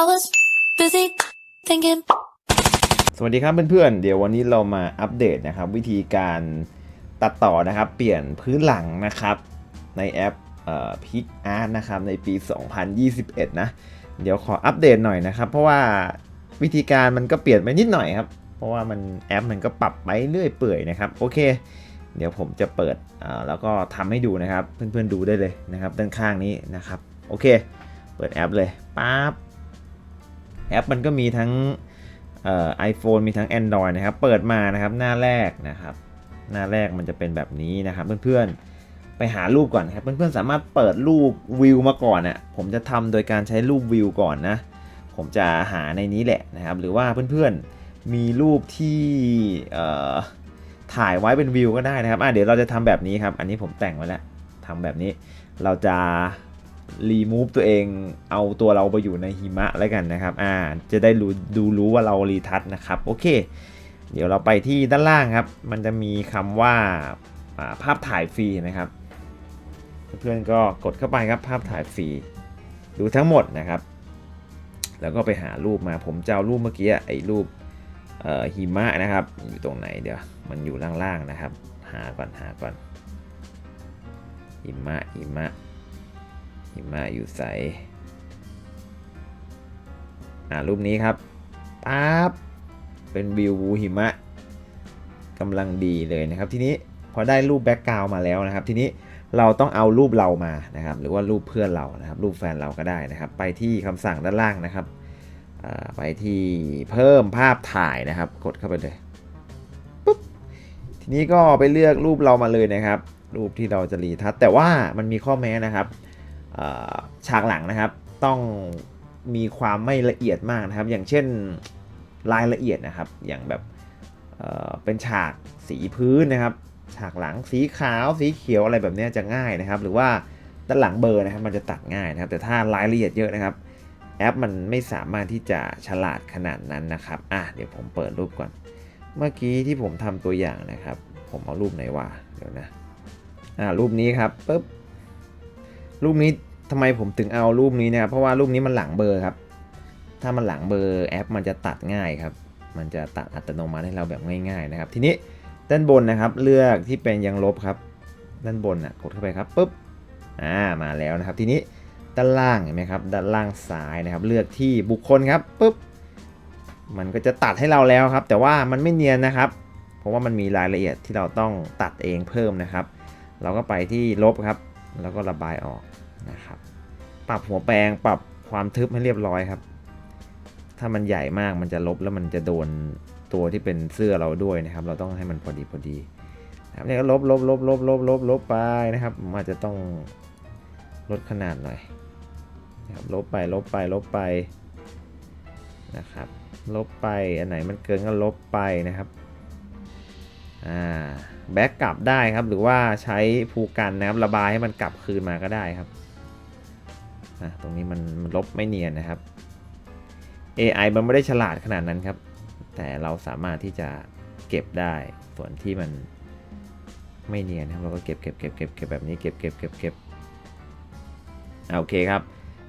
I was busy thinking. สวัสดีครับเพื่อนๆ เดี๋ยววันนี้เรามาอัปเดตนะครับ วิธีการตัดต่อนะครับ เปลี่ยนพื้นหลังนะครับ ในแอปพิกอาร์ตนะครับในปี 2021 นะ เดี๋ยวขออัปเดตหน่อยนะครับ เพราะว่าวิธีการมันก็เปลี่ยนไปนิดหน่อยครับ เพราะว่ามันแอปมันก็ปรับไปเรื่อยเปื่อยนะครับ โอเค เดี๋ยวผมจะเปิดแล้วก็ทำให้ดูนะครับ เพื่อนๆดูได้เลยนะครับ ด้านข้างนี้นะครับ โอเค เปิดแอปเลยปั๊บ แอปมันก็มีทั้งเอ่อ iPhone มีทั้ง Android นะครับ เปิดมานะครับหน้าแรกนะครับ หน้าแรกมันจะเป็นแบบนี้นะครับ เพื่อนๆไปหารูปก่อนครับ เพื่อนๆสามารถเปิดรูปวิวมาก่อนอะผมจะทำโดยการใช้รูปวิวก่อนนะ ผมจะหาในนี้แหละนะครับ หรือว่าเพื่อนๆมีรูปที่ถ่ายไว้เป็นวิวก็ได้นะครับอะเดี๋ยวเราจะทำแบบนี้ครับ อันนี้ผมแต่งไว้แล้วทำแบบนี้เราจะ รีมูฟตัวเองเอาตัวเราไปอยู่ในหิมะแล้วกันนะครับ อ่า จะได้รู้ดูรู้ว่าเรารีทัชนะครับ โอเค เดี๋ยวเราไปที่ด้านล่างครับ มันจะมีคำว่าอ่าภาพถ่ายฟรีนะครับ เพื่อนก็กดเข้าไปครับภาพถ่ายฟรี ดูทั้งหมดนะครับ แล้วก็ไปหารูปมา ผมจะเอารูปเมื่อกี้ไอ้รูปหิมะนะครับ อยู่ตรงไหนเดี๋ยว มันอยู่ล่างๆนะครับ หาก่อนหาก่อนหิมะหิมะ หิมะอยู่ใส อ่ารูปนี้ครับปั๊บเป็นวิวหิมะกำลังดีเลยนะครับ ทีนี้พอได้รูปแบ็กกราวมาแล้วนะครับ ทีนี้เราต้องเอารูปเรามานะครับ หรือว่ารูปเพื่อนเรานะครับ รูปแฟนเราก็ได้นะครับ ไปที่คำสั่งด้านล่างนะครับอ่าไปที่เพิ่มภาพถ่ายนะครับ กดเข้าไปเลยปุ๊บทีนี้ก็ไปเลือกรูปเรามาเลยนะครับ รูปที่เราจะรีทัชแต่ว่ามันมีข้อแม้นะครับ ฉากหลังนะครับ ต้องมีความไม่ละเอียดมากนะครับ อย่างเช่นรายละเอียดนะครับ อย่างแบบเเป็นฉากสีพื้นนะครับ ฉากหลังสีขาวสีเขียวอะไรแบบนี้จะง่ายนะครับ หรือว่าด้านหลังเบอร์นะครับ มันจะตัดง่ายนะครับ แต่ถ้ารายละเอียดเยอะนะครับ แอปมันไม่สามารถที่จะฉลาดขนาดนั้นนะครับอะเดี๋ยวผมเปิดรูปก่อน เมื่อกี้ที่ผมทำตัวอย่างนะครับ ผมเอารูปไหนวะเดี๋ยวนะอ่ารูปนี้ครับปุ๊บรูปนี้ ทำไมผมถึงเอารูปนี้นะครับเพราะว่ารูปนี้มันหลังเบอร์ครับ ถ้ามันหลังเบอร์แอป มันจะตัดง่ายครับ มันจะตัดอัตโนมัติให้เราแบบง่าย ๆ นะครับ ทีนี้ด้านบนนะครับ เลือกที่เป็นยังลบครับ ด้านบนนะกดเข้าไปครับปุ๊บอ่ามาแล้วนะครับ ทีนี้ด้านล่างเห็นไหมครับด้านล่างซ้ายนะครับ เลือกที่บุคคลครับปุ๊บมันก็จะตัดให้เราแล้วครับ แต่ว่ามันไม่เนียนนะครับ เพราะว่ามันมีรายละเอียดที่เราต้องตัดเองเพิ่มนะครับ เราก็ไปที่ลบครับ แล้วก็ระบายออก นะครับ ปรับหัวแปรงปรับความทึบให้เรียบร้อยครับ ถ้ามันใหญ่มากมันจะลบแล้วมันจะโดนตัวที่เป็นเสื้อเราด้วยนะครับ เราต้องให้มันพอดีพอดีนะครับเนี่ยก็ลบลบลบลบลบลบลบไปนะครับอาจจะต้องลดขนาดหน่อยนะครับลบไปลบไปลบไปนะครับ ลบไปอันไหนมันเกินก็ลบไปนะครับอ่าแบ็กกลับได้ครับหรือว่าใช้ภูกันนะครับระบายให้มันกลับคืนมาก็ได้ครับ อะตรงนี้มันลบไม่เนียนนะครับ AI มันไม่ได้ฉลาดขนาดนั้นครับ แต่เราสามารถที่จะเก็บได้ส่วนที่มันไม่เนียนนะครับเราก็เก็บเก็บเก็บเก็บเก็บแบบนี้เก็บเก็บเก็บเก็บโอเคครับ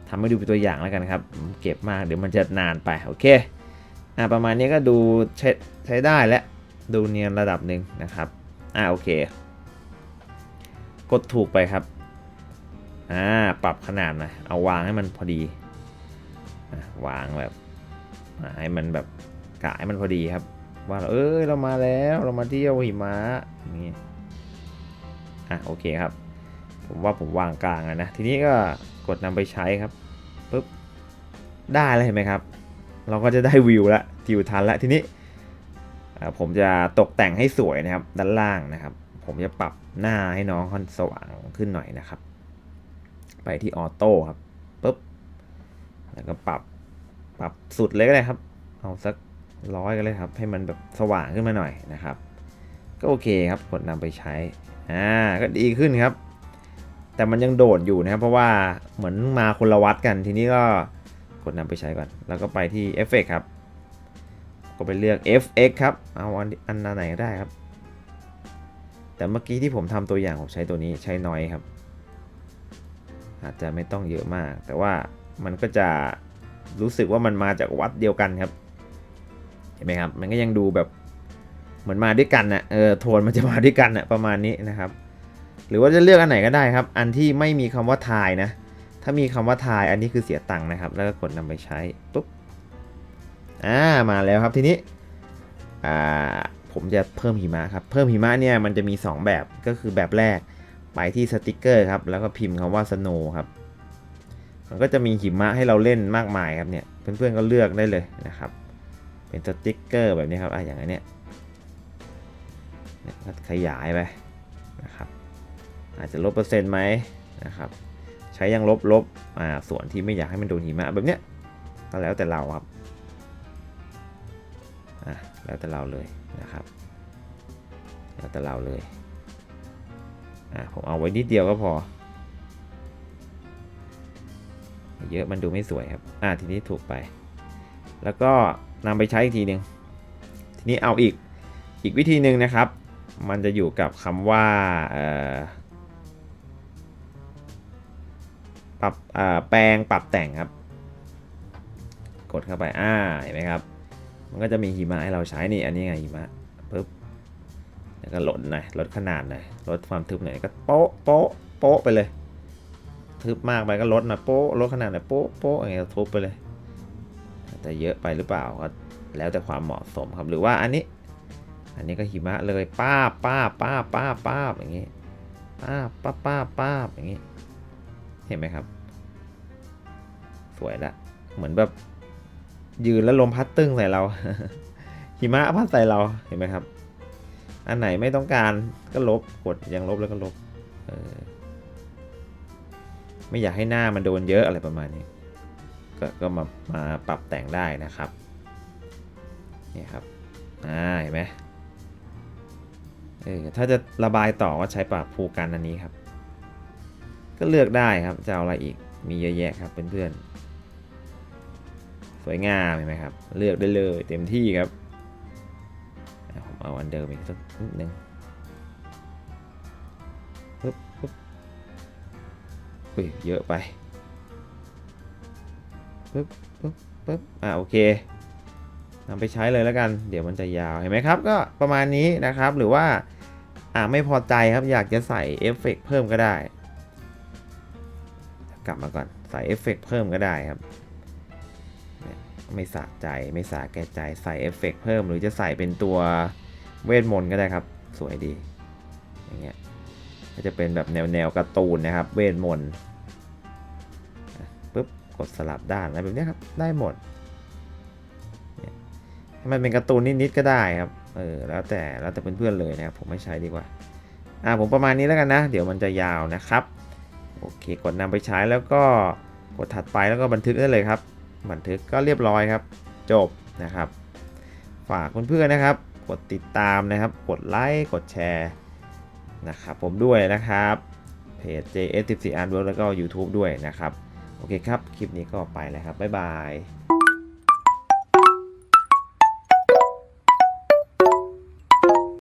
ทำให้ดูเป็นตัวอย่างแล้วกันครับ เก็บมากเดี๋ยวมันจะนานไปโอเคอะประมาณนี้ก็ดูใช้ใช้ได้และดูเนียนระดับหนึ่งนะครับอะโอเค กดถูกไปครับ อ่าปรับขนาดน่อยเอาวางให้มันพอดีวางแบบให้มันแบบกะให้มันพอดีครับ ว่าเอ้ยเรามาแล้วเรามาเที่ยวหิมะอย่างนี้อะโอเคครับ ผมว่าผมวางกลางนะทีนี้ก็กดนำไปใช้ครับปุ๊บได้แล้วเห็นไหมครับ เราก็จะได้วิวละทิวทันละทีนี้ผมจะตกแต่งให้สวยนะครับด้านล่างนะครับ ผมจะปรับหน้าให้น้องค่อนสว่างขึ้นหน่อยนะครับ ไปที่ออโต้ครับปุ๊บแล้วก็ปรับปรับสุดเลยก็ได้ครับ เอาสักร้อยก็เลยครับ ให้มันแบบสว่างขึ้นมาหน่อยนะครับ ก็โอเคครับกดนำไปใช้อ่าก็ดีขึ้นครับ แต่มันยังโดดอยู่นะครับ เพราะว่าเหมือนมาคนละวัดกันทีนี้ก็กดนำไปใช้ก่อน แล้วก็ไปที่เอฟเฟกครับ ก็ไปเลือก FX ครับ เอาอันอันไหนก็ได้ครับ แต่เมื่อกี้ที่ผมทำตัวอย่างผมใช้ตัวนี้ใช้น้อยครับ อาจจะไม่ต้องเยอะมาก แต่ว่ามันก็จะรู้สึกว่ามันมาจากวัดเดียวกันครับ เห็นไหมครับ มันก็ยังดูแบบเหมือนมาด้วยกันนะเออโทนมันจะมาด้วยกันนะประมาณนี้นะครับ หรือว่าจะเลือกอันไหนก็ได้ครับ อันที่ไม่มีคำว่าทายนะ ถ้ามีคำว่าทายอันนี้คือเสียตังค์นะครับ แล้วก็กดนำไปใช้ปุ๊บอ่ามาแล้วครับทีนี้อ่าผมจะเพิ่มหิมะครับ เพิ่มหิมะเนี่ยมันจะมี 2 แบบก็คือแบบแรก ไปที่สติกเกอร์ครับ แล้วก็พิมพ์คำว่า snow ครับ มันก็จะมีหิมะให้เราเล่นมากมายครับเนี่ย เพื่อนๆก็เลือกได้เลยนะครับ เป็นสติกเกอร์แบบนี้ครับอะอย่างอันเนี้ยเนี่ยขยายไปนะครับ อาจจะลบเปอร์เซ็นต์ไหมนะครับ ใช้ยังลบลบอ่าส่วนที่ไม่อยากให้มันโดนหิมะแบบเนี้ยก็แล้วแต่เราครับอะแล้วแต่เราเลยนะครับ แล้วแต่เราเลย อะผมเอาไว้นิดเดียวก็พอ เยอะมันดูไม่สวยครับอะทีนี้ถูกไป แล้วก็นำไปใช้อีกทีหนึ่งทีนี้เอาอีกอีกวิธีหนึ่งนะครับ มันจะอยู่กับคำว่าปรับแปลงปรับแต่งครับ กดเข้าไปอ่าเห็นไหมครับ มันก็จะมีหิมะให้เราใช้นี่อันนี้ไงหิมะปึ๊บ แล้วก็ลดหน่อยลดขนาดหน่อยลดความทึบหน่อยก็โป๊ะโป๊ะโป๊ะไปเลย ทึบมากไปก็ลดหน่อยโป๊ะลดขนาดหน่อยโป๊ะโป๊ะอย่างเงี้ยทุบไปเลยแต่เยอะไปหรือเปล่าก็แล้วแต่ความเหมาะสมครับหรือว่าอันนี้ อันนี้ก็หิมะเลยป้าป้าป้าป้าป้าอย่างงี้ป้าป้าป้าป้าอย่างงี้เห็นไหมครับ สวยละเหมือนแบบยืนแล้วลมพัดตึ้งใส่เรา หิมะพัดใส่เราเห็นไหมครับ อันไหนไม่ต้องการก็ลบกดยังลบแล้วก็ลบออไม่อยากให้หน้ามันโดนเยอะอะไรประมาณนี้ก็ก็มามาปรับแต่งได้นะครับนี่ครับอ่าเห็นไหมเออถ้าจะระบายต่อก็ใช้ปากภูกันอันนี้ครับ ก็เลือกได้ครับจะเอาอะไรอีกมีเยอะแยะครับเพื่อนๆสวยงามเห็นไหมครับ เลือกได้เลยเต็มที่ครับ เอาอันเดิมอีกสักนิดนึงปึ๊บปึ๊บอุ้ยเยอะไปปึ๊บปึ๊บปึ๊บอะโอเคนำไปใช้เลยแล้วกัน เดี๋ยวมันจะยาว เห็นไหมครับ ก็ประมาณนี้นะครับ หรือว่า อ่าไม่พอใจครับ อยากจะใส่เอฟเฟกต์เพิ่มก็ได้ กลับมาก่อน ใส่เอฟเฟกต์เพิ่มก็ได้ครับเนี่ยไม่สะใจ ไม่สาแก่ใจ ใส่เอฟเฟกต์เพิ่ม หรือจะใส่เป็นตัว เวทมนต์ก็ได้ครับ สวยดีอย่างเงี้ยก็จะเป็นแบบแนวแนวการ์ตูนนะครับ เวทมนต์ปุ๊บกดสลับด้านอะไรแบบนี้ครับได้หมดเนี่ยให้มันเป็นการ์ตูนนิดๆก็ได้ครับ เออ แล้วแต่ แล้วแต่เพื่อนๆเลยนะครับ ผมไม่ใช้ดีกว่า อ่า ผมประมาณนี้แล้วกันนะ เดี๋ยวมันจะยาวนะครับ โอเค กดนำไปใช้แล้วก็กดถัดไปแล้วก็บันทึกได้เลยครับ บันทึกก็เรียบร้อยครับ จบนะครับ ฝากเพื่อนๆนะครับ กดติดตามนะครับ กดไลค์ กดแชร์นะครับผมด้วยนะครับเพจ JS14 Artwork แล้วก็ YouTube ด้วยนะครับ โอเคครับ คลิปนี้ก็ไปแล้วครับ บ๊ายบาย